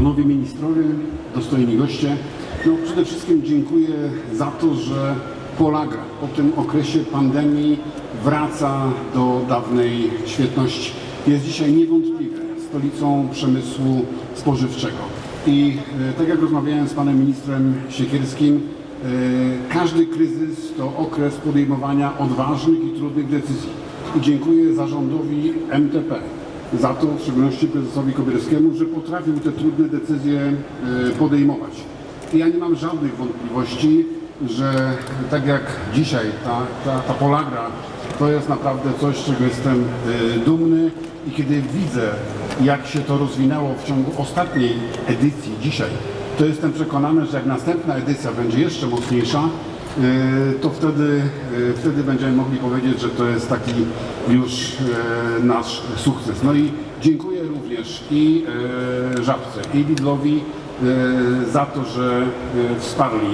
Panowie ministrowie, dostojni goście, no przede wszystkim dziękuję za to, że Polagra po tym okresie pandemii wraca do dawnej świetności. Jest dzisiaj niewątpliwie stolicą przemysłu spożywczego. I e, tak jak rozmawiałem z panem ministrem Siekierskim, e, każdy kryzys to okres podejmowania odważnych i trudnych decyzji. I dziękuję zarządowi MTP za to, w szczególności prezesowi Kobierskiemu, że potrafił te trudne decyzje e, podejmować. I ja nie mam żadnych wątpliwości, że tak jak dzisiaj ta, ta, ta Polagra to jest naprawdę coś, z czego jestem e, dumny i kiedy widzę, jak się to rozwinęło w ciągu ostatniej edycji dzisiaj, to jestem przekonany, że jak następna edycja będzie jeszcze mocniejsza, to wtedy, e, wtedy będziemy mogli powiedzieć, że to jest taki już e, nasz sukces. No i dziękuję również i Żabce, i Lidlowi za to, że wsparli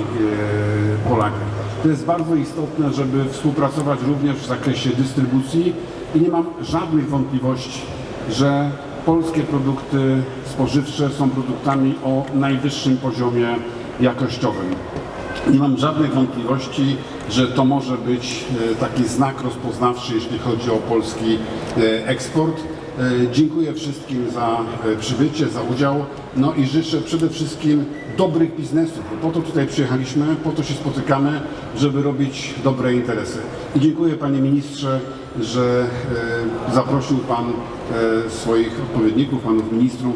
Polaków. To jest bardzo istotne, żeby współpracować również w zakresie dystrybucji i nie mam żadnych wątpliwości, że polskie produkty spożywcze są produktami o najwyższym poziomie jakościowym. Nie mam żadnych wątpliwości, że to może być e, taki znak rozpoznawczy, jeśli chodzi o polski e, eksport. E, Dziękuję wszystkim za przybycie, za udział. No i życzę przede wszystkim dobrych biznesów, bo po to tutaj przyjechaliśmy, po to się spotykamy, żeby robić dobre interesy. I dziękuję panie ministrze, że zaprosił pan swoich odpowiedników, panów ministrów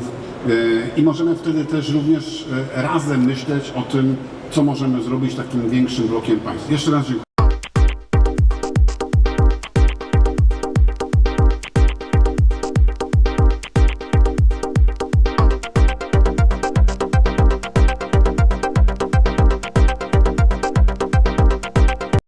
i możemy wtedy też również razem myśleć o tym, co możemy zrobić takim większym blokiem państw. Jeszcze raz dziękuję.